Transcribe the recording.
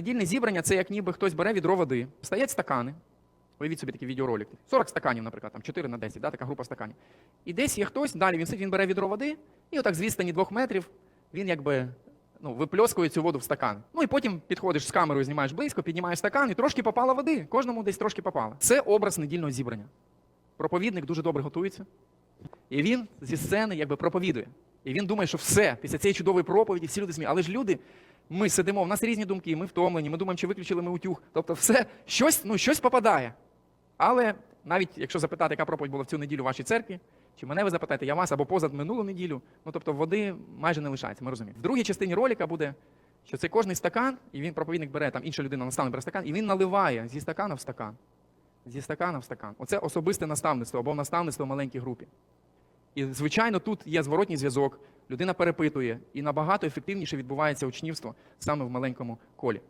недільне зібрання це як ніби хтось бере відро води, стоять стакани. Уявіть собі такий відеоролик. 40 стаканів, наприклад, там 4 на 10, да, така група стаканів. І десь є хтось, далі він сидить, він бере відро води, і отак з відстані двох метрів він якби ну, випльоскує цю воду в стакан. Ну і потім підходиш з камерою, знімаєш близько, піднімаєш стакан, і трошки попало води. Кожному десь трошки попало. Це образ недільного зібрання. Проповідник дуже добре готується. І він зі сцени якби проповідує. І він думає, що все, після цієї чудової проповіді всі люди сміють. Але ж люди, ми сидимо, в нас різні думки, ми втомлені, ми думаємо, чи виключили ми утюг. Тобто, все, щось, ну, щось попадає. Але навіть якщо запитати, яка проповідь була в цю неділю в вашій церкві, чи мене ви запитаєте, я вас або поза минулу неділю, ну тобто води майже не лишається, ми розуміємо. В другій частині ролика буде, що це кожний стакан, і він проповідник бере, там інша людина наставник бере стакан, і він наливає зі стакана в стакан. Зі стакана в стакан. Оце особисте наставництво або наставництво в маленькій групі. І, звичайно, тут є зворотній зв'язок, людина перепитує, і набагато ефективніше відбувається учнівство саме в маленькому колі.